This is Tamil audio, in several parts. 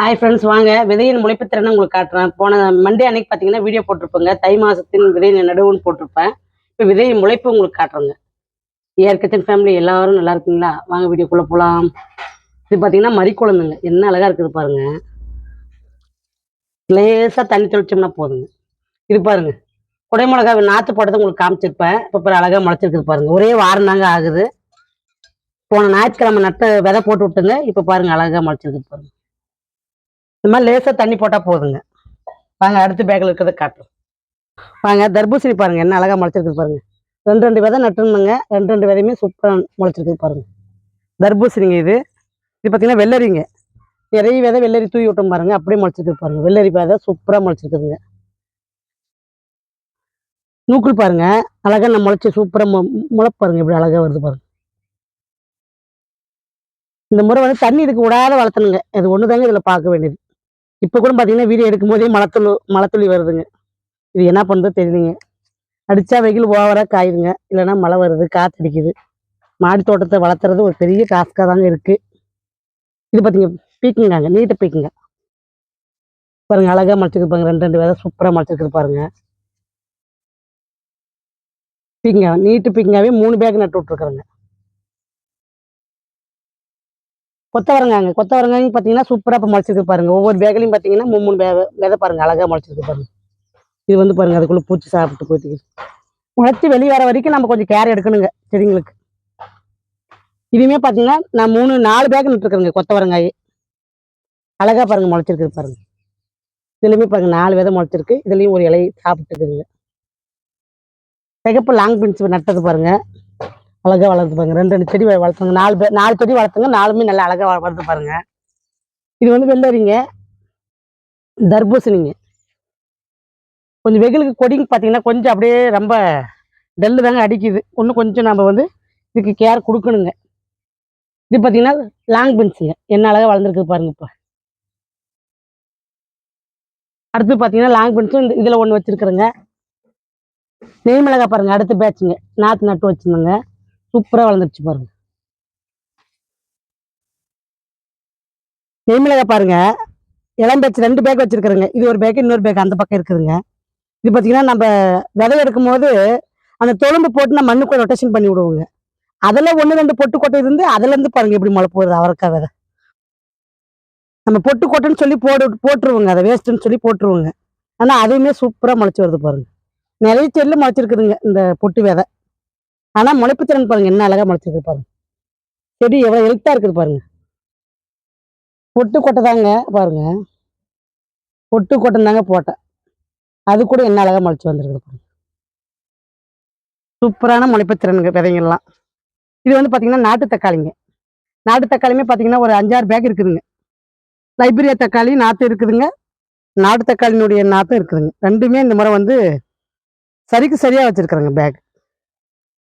ஹாய் ஃப்ரெண்ட்ஸ் வாங்க. விதையின் முளைப்பு திறனை உங்களுக்கு காட்டுறேன். போன மண்டே அன்னைக்கு பார்த்தீங்கன்னா வீடியோ போட்டிருப்பேங்க. தை மாசத்தின் விதையின் நடுவுன்னு போட்டிருப்பேன். இப்போ விதையின் முளைப்பு உங்களுக்கு காட்டுறேங்க. ஏற்கத்தின் ஃபேமிலி எல்லாரும் நல்லா இருக்கீங்களா? வாங்க வீடியோக்குள்ளே போகலாம் இது பார்த்தீங்கன்னா மறிக்குழந்துங்க என்ன அழகா இருக்குது பாருங்க. லேசாக தண்ணி தெளிச்சோம்னா போதுங்க. இது பாருங்க. குடை மிளகா நாற்று போட்டதை உங்களுக்கு காமிச்சிருப்பேன். இப்போ பாரு அழகா முளைச்சிருக்குது பாருங்க. ஒரே வாரம் தாங்க ஆகுது. போன ஞாயிற்றுக்கிழமை நட்ட விதை போட்டு விட்டுங்க. இப்போ பாருங்க அழகா முளைச்சிருக்குது பாருங்க. இந்த மாதிரி லேசாக தண்ணி போட்டால் போதுங்க. வாங்க அடுத்து பேக்கில் இருக்கிறத காட்டுறோம். வாங்க தர்பூசணி பாருங்க என்ன அழகாக முளைச்சிருக்கு பாருங்க. ரெண்டு ரெண்டு விதை நட்டுருந்தோங்க. ரெண்டு ரெண்டு விதையுமே சூப்பராக முளைச்சிருக்கு பாருங்க. தர்பூசணிங்க இது. இது பார்த்தீங்கன்னா வெள்ளரிங்க. நிறைய விதை வெள்ளரி தூவி விட்டோம் பாருங்க. அப்படியே முளைச்சிருக்கு பாருங்க. வெள்ளரி விதை சூப்பராக முளைச்சிருக்குதுங்க. நூக்குள் பாருங்க. அழகா நம்ம முளைச்சி சூப்பராக முளை பாருங்க. இப்படி அழகாக வருது பாருங்க. இந்த முறை வந்து தண்ணி இதுக்கு விடாத வளர்த்தணுங்க. இது ஒன்று தாங்க இதில் பார்க்க வேண்டியது. இப்போ கூட பார்த்தீங்கன்னா வீடியோ எடுக்கும்போதே போதே மழத்துளி வருதுங்க. இது என்ன பண்ணுறது தெரியுதுங்க அடித்தா வெயில் ஓவராக காயுதுங்க. இல்லைன்னா மழை வருது காற்று அடிக்குது மாடி தோட்டத்தை வளர்த்துறது ஒரு பெரிய டாஸ்காக தாங்க இருக்குது இது பார்த்தீங்க பீக்குங்காங்க நீட்டை பீக்குங்க. பாருங்க அழகாக மலைச்சிருப்பாங்க ரெண்டு ரெண்டு விதை சூப்பராக முளைச்சிருக்கு பாருங்க. பீக்குங்க நீட்டு பீக்குங்காவே மூணு பேக் நட்டு விட்ருக்குறேங்க கொத்தவரங்காங்க கொத்தவரங்காய் பார்த்தீங்கன்னா சூப்பராக இப்போ முளைச்சிருக்கு பாருங்க. ஒவ்வொரு வேகலையும் பார்த்தீங்கன்னா மூணு மூணு வே- விதை பாருங்க. அழகாக முளைச்சிருக்கு பாருங்க. இது வந்து பாருங்க அதுக்குள்ள பூச்சி சாப்பிட்டு போயிட்டு முளைச்சி வெளியே வர வரைக்கும் நம்ம கொஞ்சம் கேர் எடுக்கணுங்க செடிங்களுக்கு. இதுவுமே பார்த்தீங்கன்னா நான் மூணு நாலு பேக் நட்டுருக்குறேங்க கொத்தவரங்காய். அழகா பாருங்க முளைச்சிருக்கு பாருங்க. இதுலையுமே பாருங்க நாலு விதை முளைச்சிருக்கு. இதுலேயும் ஒரு இலை சாப்பிட்டுருக்குங்க சிகப்பு லாங் பின்ஸ் நட்டது பாருங்க. அழகாக வளர்த்து பாருங்க. ரெண்டு ரெண்டு செடி வளர்த்துங்க. நாலு பேர் நாலு செடி வளர்த்துங்க. நாலுமே நல்லா அழகாக வளர்த்து பாருங்க. இது வந்து வெள்ளரிங்க தர்பூசணிங்க. கொஞ்சம் வெயிலுக்கு கொடிங்க பார்த்தீங்கன்னா கொஞ்சம் அப்படியே ரொம்ப டெல்லு தாங்க அடிக்குது. இன்னும் கொஞ்சம் நம்ம வந்து இதுக்கு கேர் கொடுக்கணுங்க. இது பார்த்தீங்கன்னா லாங் பென்ஸுங்க என்ன அழகாக வளர்ந்துருக்கு பாருங்க இப்போ. அடுத்து பார்த்தீங்கன்னா லாங் பென்ஸும் இந்த இதில் ஒன்று வச்சுருக்குறேங்க. நெய் மிளகா பாருங்கள் அடுத்த பேட்சுங்க நாற்று நட்டு வச்சுருந்தோங்க. சூப்பராக வளர்ந்துருச்சு பாருங்க. நெய்மிளகா பாருங்க. இளம் பேச்சு ரெண்டு பேக் வச்சிருக்கிறேங்க. இது ஒரு பேக் இன்னொரு பேக் அந்த பக்கம் இருக்குதுங்க. இது பார்த்தீங்கன்னா நம்ம விதை எடுக்கும் போது அந்த தொழும்பு போட்டு நம்ம மண்ணுக்குள்ள ரொட்டேஷன் பண்ணி விடுவோங்க. அதில் ஒன்று ரெண்டு பொட்டு கொட்டை இருந்து அதுலேருந்து பாருங்க எப்படி முளை போகுது அவரைக்காய் விதை. நம்ம பொட்டு கொட்டைன்னு சொல்லி போடு போட்டுருவோங்க. அதை வேஸ்ட்டுன்னு சொல்லி போட்டுருவோங்க. ஆனால் அதுவுமே சூப்பராக முளைச்சி வருது பாருங்க. நிறைய செல்லு முளைச்சிருக்குதுங்க இந்த பொட்டு விதை. ஆனால் முளைப்பு திறன் பாருங்க என்ன அழகா முளைச்சிருக்கு பாருங்க. செடி எவ்வளோ ஹெல்த்தாக இருக்குது பாருங்க. பொட்டு கொட்டை தாங்க பாருங்க. பொட்டு கொட்டை தாங்க போட்டேன். அது கூட என்ன அழகா முளைச்சி வந்திருக்குது பாருங்க. சூப்பரான முளைப்பு திறனுங்க விதைங்கள்லாம். இது வந்து பார்த்தீங்கன்னா நாட்டு தக்காளிங்க. நாட்டு தக்காளியுமே பார்த்தீங்கன்னா ஒரு அஞ்சாறு பேக் இருக்குதுங்க. லைப்ரரியா தக்காளி நாற்று இருக்குதுங்க. நாட்டு தக்காளினுடைய நாற்றும் இருக்குதுங்க. ரெண்டுமே இந்த முறை வந்து சரிக்கு சரியாக வச்சுருக்குறேங்க பேக்.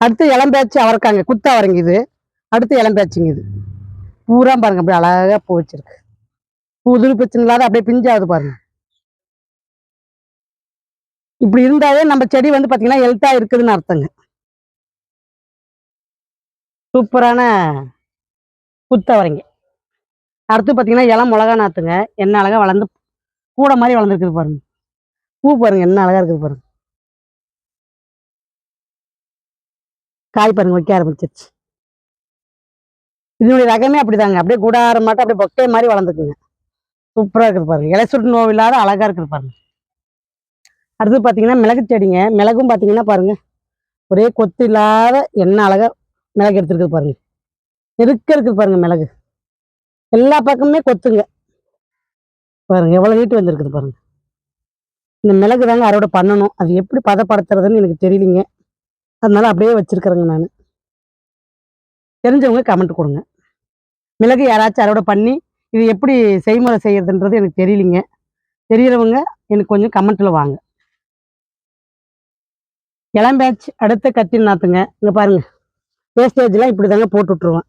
அடுத்து இளம்பேச்சு அவரைக்காங்க குத்த அவரங்க இது அடுத்து இளம்பேச்சுங்க இது பூரா பாருங்க அப்படியே அழகா பூ வச்சிருக்கு. புது பிரச்சனை இல்லாத அப்படியே பிஞ்சாவது பாருங்க. இப்படி இருந்தாலே நம்ம செடி வந்து பாத்தீங்கன்னா ஹெல்த்தா இருக்குதுன்னு அர்த்தங்க. சூப்பரான குத்தவரைங்க அடுத்து பார்த்தீங்கன்னா இளம் மிளகா நாத்துங்க. என்ன அழகா வளர்ந்து கூட மாதிரி வளர்ந்துருக்குது பாருங்க. பூ பாருங்க என்ன அழகா இருக்குது பாருங்க. காய் பாருங்க வைக்க ஆரம்பிச்சிருச்சு. இதனுடைய ரகமே அப்படிதாங்க. அப்படியே கூடார மாட்டம் அப்படியே பொக்கை மாதிரி வளர்ந்துக்குங்க. சூப்பராக இருக்குது பாருங்க. இலை சுட்டு நோவு இல்லாத அழகாக இருக்குது பாருங்க. அடுத்து பார்த்தீங்கன்னா மிளகு செடிங்க. மிளகும் பார்த்தீங்கன்னா பாருங்க. ஒரே கொத்து இல்லாத என்ன அழகா மிளகு எடுத்துருக்குது பாருங்க. நெருக்க இருக்குது பாருங்க மிளகு. எல்லா பக்கமுமே கொத்துங்க. பாருங்க எவ்வளோ நீட்டு வந்திருக்குது பாருங்க. இந்த மிளகு தாங்க அறுவடை பண்ணணும். அது எப்படி பதப்படுத்துறதுன்னு எனக்கு தெரியலிங்க. அதனால அப்படியே வச்சிருக்கிறேங்க நான். தெரிஞ்சவங்க கமெண்ட் கொடுங்க. மிளகு யாராச்சும் அறுவடை பண்ணி இது எப்படி செய்முறை செய்யறதுன்றது எனக்கு தெரியலிங்க. தெரியறவங்க எனக்கு கொஞ்சம் கமெண்ட்ல வாங்க. இளம் பேட்ச் அடுத்த கத்தின் நாத்துங்க. இங்க பாருங்க. வேஸ்டேஜ்லாம் இப்படி தாங்க போட்டு விட்ருவேன்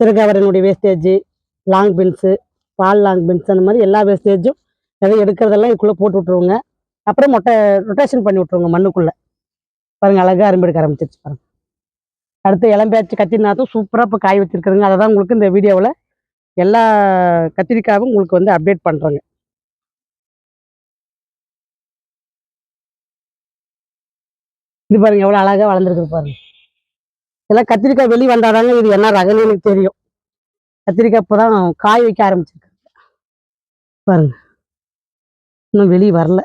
திருக்கவரனுடைய வேஸ்டேஜ் லாங் பென்ஸு பால் லாங் பென்ஸ் அந்த மாதிரி எல்லா வேஸ்டேஜும் எதை எடுக்கிறதெல்லாம் இதுக்குள்ளே போட்டு விட்ருவோங்க அப்புறம் மொட்டை ரொட்டேஷன் பண்ணி விட்ருவோங்க மண்ணுக்குள்ளே. பாருங்க அழகா அரும்பெடுக்க ஆரம்பிச்சிருச்சு பாருங்க. அடுத்து இளம்பேச்சு கத்தி நாத்தும் சூப்பராக இப்போ காய் வச்சிருக்கிறேங்க அதை தான் உங்களுக்கு இந்த வீடியோவில் எல்லா கத்திரிக்காயும் உங்களுக்கு வந்து அப்டேட் பண்ணுறேங்க இது பாருங்க எவ்வளோ அழகாக வளர்ந்துருக்குது பாருங்க. இதெல்லாம் கத்திரிக்காய் வெளியே வந்தாதாங்க இது என்ன ரகம்னு எனக்கு தெரியும். கத்திரிக்காய் இப்போ தான் காய் வைக்க ஆரம்பிச்சிருக்கு. பாருங்க. இன்னும் வெளியே வரல.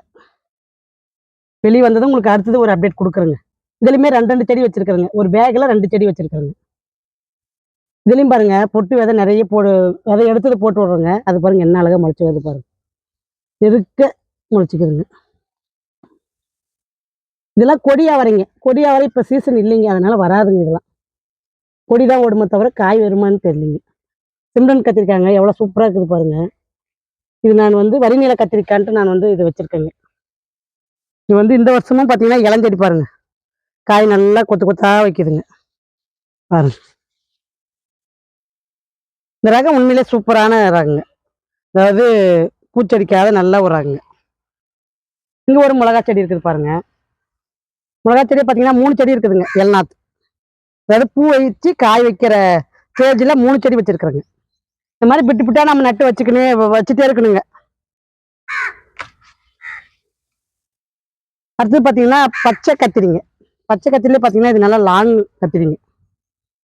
வெளியே வந்ததும் உங்களுக்கு அடுத்தது ஒரு அப்டேட் கொடுக்குறேங்க. இதுலையுமே ரெண்டு ரெண்டு செடி வச்சிருக்கிறேங்க. ஒரு பேக்கில் ரெண்டு செடி வச்சிருக்கிறேங்க. இதுலையும் பாருங்க பொட்டு விதை நிறைய போடு விதை எடுத்தது போட்டு விடுறோங்க. அது பாருங்க என்ன அழகாக முளைச்சி வருது பாருங்க. நெருக்க முளைச்சிக்கிறேங்க இதெல்லாம் கொடியா வரைங்க கொடியா வரை இப்போ சீசன் இல்லைங்க. அதனால வராதுங்க இதெல்லாம். கொடி தான் ஓடுமே தவிர காய் வருமான்னு தெரியலிங்க. சிம்ரன் கத்திரிக்காங்க எவ்வளோ சூப்பராக இருக்குது பாருங்க. இது நான் வந்து வரிநில கத்திரிக்கான்ட்டு நான் வந்து இது வச்சிருக்கேங்க. இது வந்து இந்த வருஷமும் பார்த்தீங்கன்னா இளஞ்செடி பாருங்க. காய் நல்லா கொத்து கொத்தா வைக்குதுங்க. பாருங்க. இந்த ரகம் உண்மையிலே சூப்பரான ரகங்க. அதாவது பூச்செடிக்காத நல்ல ஒரு ரகங்க. இங்கே ஒரு மிளகா செடி இருக்குது பாருங்க. மிளகா செடி பார்த்தீங்கன்னா மூணு செடி இருக்குதுங்க எல்நாத். அதாவது பூ வச்சு காய் வைக்கிற ஸ்டேஜில் மூணு செடி வச்சுருக்குறேங்க. இந்த மாதிரி பிட்டு பிட்டா நம்ம நட்டு வச்சுக்கணும் வச்சுட்டே இருக்கணுங்க. அடுத்தது பார்த்தீங்கன்னா பச்சை கத்திரிங்க. பச்சை கத்திரிலே பார்த்தீங்கன்னா இது நல்லா லாங் கத்திரிங்க.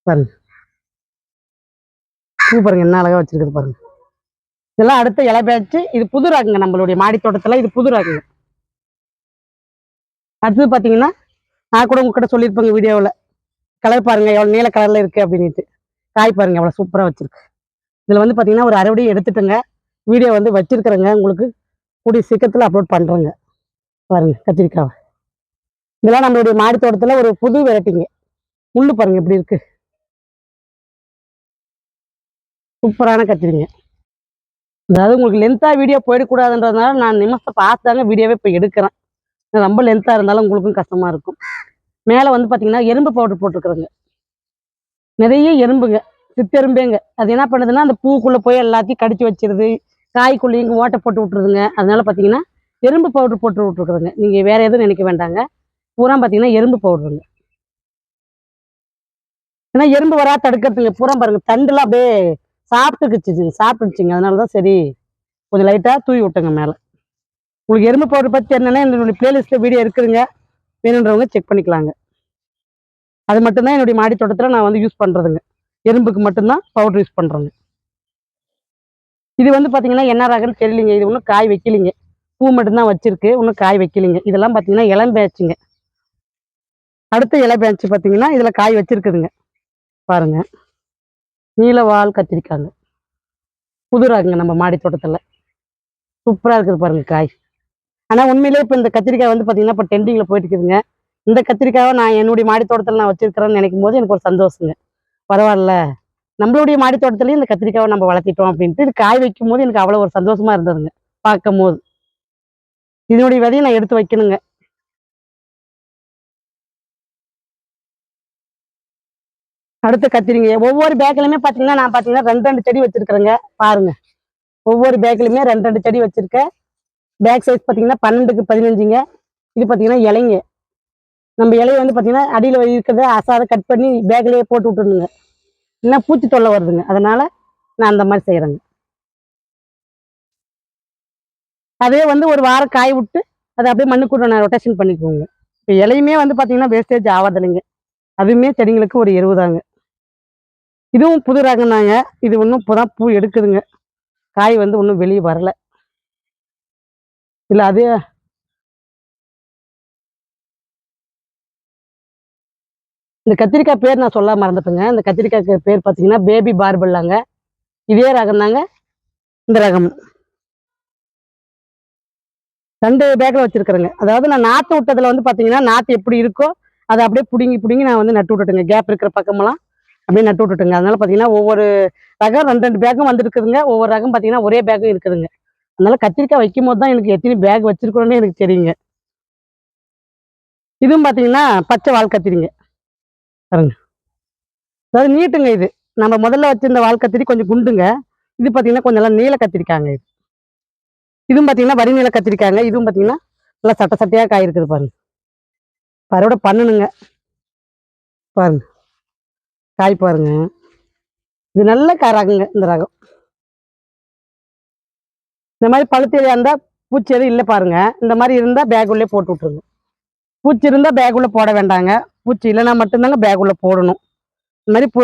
பாருங்க. பூ பாருங்க என்ன அழகாக வச்சிருக்குது பாருங்க. இதெல்லாம் அடுத்த இலை பேச்சு. இது புது ராகுங்க நம்மளுடைய மாடி தோட்டத்துல இது புது ராகுங்க. அடுத்தது பார்த்தீங்கன்னா நான் கூட உங்ககிட்ட சொல்லியிருப்பேங்க வீடியோவில். கலர் பாருங்க எவ்வளோ நீல கலரில் இருக்கு அப்படின்ட்டு காய் பாருங்க எவ்வளோ சூப்பராக வச்சிருக்கு. இதில் வந்து பார்த்தீங்கன்னா ஒரு அறுவடை எடுத்துட்டுங்க. வீடியோ வந்து வச்சிருக்கிறேங்க. உங்களுக்கு கூடிய சீக்கிரத்தில் அப்லோட் பண்ணுறேங்க பாருங்க கத்திரிக்காவை. இதெல்லாம் நம்மளுடைய மாடி தோட்டத்தில் ஒரு புது வெரைட்டிங்க. முள்ளு பாருங்க எப்படி இருக்கு. சூப்பரான கத்திரிங்க. அதாவது உங்களுக்கு லென்த்தாக வீடியோ போயிடக்கூடாதுன்றதுனால நான் நிமிஷத்தை பார்த்தாங்க வீடியோவே இப்போ எடுக்கிறேன். ரொம்ப லென்த்தாக இருந்தாலும் உங்களுக்கும் கஷ்டமா இருக்கும். மேலே வந்து பார்த்தீங்கன்னா எறும்பு பவுடர் போட்டிருக்குறேங்க. நிறைய எறும்புங்க சித்தெரும்பேங்க அது என்ன பண்ணுதுன்னா அந்த பூக்குள்ளே போய் எல்லாத்தையும் கடிச்சு வச்சிருது. காய்க்குள்ளேயும் ஓட்டை போட்டு விட்டுருதுங்க. அதனால பார்த்தீங்கன்னா எறும்பு பவுடர் போட்டு விட்ருக்குறேங்க நீங்கள் வேற எதுவும் நினைக்க வேண்டாங்க. பூரா பார்த்தீங்கன்னா எறும்பு பவுடருங்க ஏன்னா எறும்பு வரா தடுக்கிறதுங்க பூரா பாருங்க தண்டுலாம் அப்படியே சாப்பிட்டுக்குச்சு சாப்பிட்டுச்சுங்க. அதனால தான் சரி கொஞ்சம் லைட்டாக தூவி விட்டுங்க மேலே. உங்களுக்கு எறும்பு பவுடர் பற்றி என்னன்னா என்னுடைய பிளேலிஸ்ட்டில் வீடியோ இருக்குதுங்க. வேணுன்றவங்க செக் பண்ணிக்கலாங்க. அது மட்டும்தான் என்னுடைய மாடி தோட்டத்தில் நான் வந்து யூஸ் பண்ணுறதுங்க எறும்புக்கு மட்டும்தான் பவுடர் யூஸ் பண்ணுறேங்க இது வந்து பார்த்தீங்கன்னா என்ன ரகம்னு தெரியலிங்க. இது ஒன்றும் காய் வைக்கலிங்க. பூ மட்டும்தான் வச்சிருக்கு இன்னும் காய் வைக்கலிங்க. இதெல்லாம் பார்த்தீங்கன்னா இளம்பேச்சுங்க அடுத்த இலை பேஞ்சு பார்த்தீங்கன்னா இதில் காய் வச்சிருக்குதுங்க. பாருங்க. நீலவால் கத்திரிக்காங்க. புது நம்ம மாடி தோட்டத்தில். சூப்பராக இருக்குது பாருங்கள் காய். ஆனால் உண்மையிலே இப்போ இந்த கத்திரிக்காய் வந்து பார்த்தீங்கன்னா இப்போ டெண்டிங்கில் போயிட்டு இருக்குதுங்க இந்த கத்திரிக்காவை நான் என்னுடைய மாடி தோட்டத்தில் நான் வச்சிருக்கிறேன்னு நினைக்கும் போது எனக்கு ஒரு சந்தோஷங்க. பரவாயில்ல. நம்மளுடைய மாடி தோட்டத்துலையும் இந்த கத்திரிக்காவை நம்ம வளர்த்திட்டோம் அப்படின்ட்டு இது காய் வைக்கும் போது எனக்கு அவ்வளோ ஒரு சந்தோஷமா இருந்ததுங்க. பார்க்கும் போது இதனுடைய விதையை நான் எடுத்து வைக்கணுங்க. அடுத்து கத்திரிங்க. ஒவ்வொரு பேக்லையுமே பார்த்தீங்கன்னா நான் பார்த்தீங்கன்னா ரெண்டு ரெண்டு செடி வச்சிருக்கிறேங்க. பாருங்க. ஒவ்வொரு பேக்கிலுமே ரெண்டு ரெண்டு செடி வச்சிருக்கேன். பேக் சைஸ் பார்த்தீங்கன்னா பன்னெண்டுக்கு பதினஞ்சுங்க. இது பார்த்தீங்கன்னா இலைங்க. நம்ம இலைய வந்து பார்த்தீங்கன்னா அடியில் இருக்கிறத அசாத கட் பண்ணி பேக்லேயே போட்டு விட்டுருணுங்க இல்லைன்னா பூச்சி தொல்லை வருதுங்க. அதனால நான் அந்த மாதிரி செய்கிறேங்க அதே வந்து ஒரு வாரம் காய விட்டு அதை அப்படியே மண்ணுக்கூட நான் ரொட்டேஷன் பண்ணிக்குவோங்க. இப்போ இலையுமே வந்து பார்த்தீங்கன்னா வேஸ்டேஜ் ஆகாதில்லைங்க அதுவுமே செடிங்களுக்கு ஒரு எருவுதாங்க இதுவும் புது ரகம் தாங்க இது ஒன்றும் இப்போதான் பூ எடுக்குதுங்க. காய் வந்து ஒன்றும் வெளியே வரல. இல்லை அது இந்த கத்திரிக்காய் பேர் நான் சொல்ல மறந்துட்டேங்க. இந்த கத்திரிக்காய் பேர் பார்த்தீங்கன்னா பேபி பார்பல்லாங்க இதே ரகம் தாங்க இந்த ரகம். ரெண்டு பேக்கில் வச்சுருக்குறேங்க. அதாவது நான் நாற்று விட்டதில் வந்து பார்த்தீங்கன்னா நாற்று எப்படி இருக்கோ அதை அப்படியே பிடுங்கி பிடுங்கி நான் வந்து நட்டு விட்டுட்டேங்க. கேப் இருக்கிற பக்கமெல்லாம். அப்படியே நட்டு விட்டுட்டுங்க. அதனால பார்த்தீங்கன்னா ஒவ்வொரு ரகம் ரெண்டு ரெண்டு பேக்கும் வந்துருக்குதுங்க. ஒவ்வொரு ரகம் பார்த்தீங்கன்னா ஒரே பேக்கும் இருக்குதுங்க. அதனால கத்திரிக்காய் வைக்கும் போது தான் எனக்கு எத்தனை பேக் வச்சிருக்கணும்னு எனக்கு தெரியுங்க. இதுவும் பார்த்தீங்கன்னா பச்சை வால் கத்திரிங்க. பாருங்க. அதாவது நீட்டுங்க இது. நம்ம முதல்ல வச்சிருந்த வால் கத்திரி கொஞ்சம் குண்டுங்க. இது பார்த்தீங்கன்னா கொஞ்சம் நல்லா நீல கத்திரிக்காங்க இது. இதுவும் பார்த்தீங்கன்னா வரி நீல கத்திரிக்காங்க. இதுவும் பார்த்தீங்கன்னா நல்லா சட்ட சட்டையாக காயிருக்குது பாருங்க. இப்ப அறுவடை பண்ணணுங்க. பாருங்க. காய் பாருங்க. இது நல்ல காய் ரகங்க இந்த ரகம். இந்த மாதிரி பழுத்து இருந்தால் பூச்சி எதுவும் இல்லை பாருங்க. இந்த மாதிரி இருந்தால் பேக்குள்ளே போட்டு விட்ருங்க பூச்சி இருந்தால் பேக்குள்ளே போட வேண்டாங்க. பூச்சி இல்லைனா மட்டும்தாங்க பேக்குள்ளே போடணும். இந்த மாதிரி பு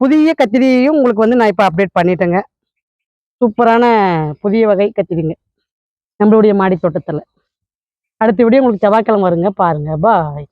புதிய கத்திரியையும் உங்களுக்கு வந்து நான் இப்போ அப்டேட் பண்ணிட்டேங்க. சூப்பரான புதிய வகை கத்திரிங்க. நம்மளுடைய மாடி தோட்டத்தில் அடுத்த வீடியோ உங்களுக்கு செவ்வாய்க்கிழமை வருங்க. பாருங்க. பாய்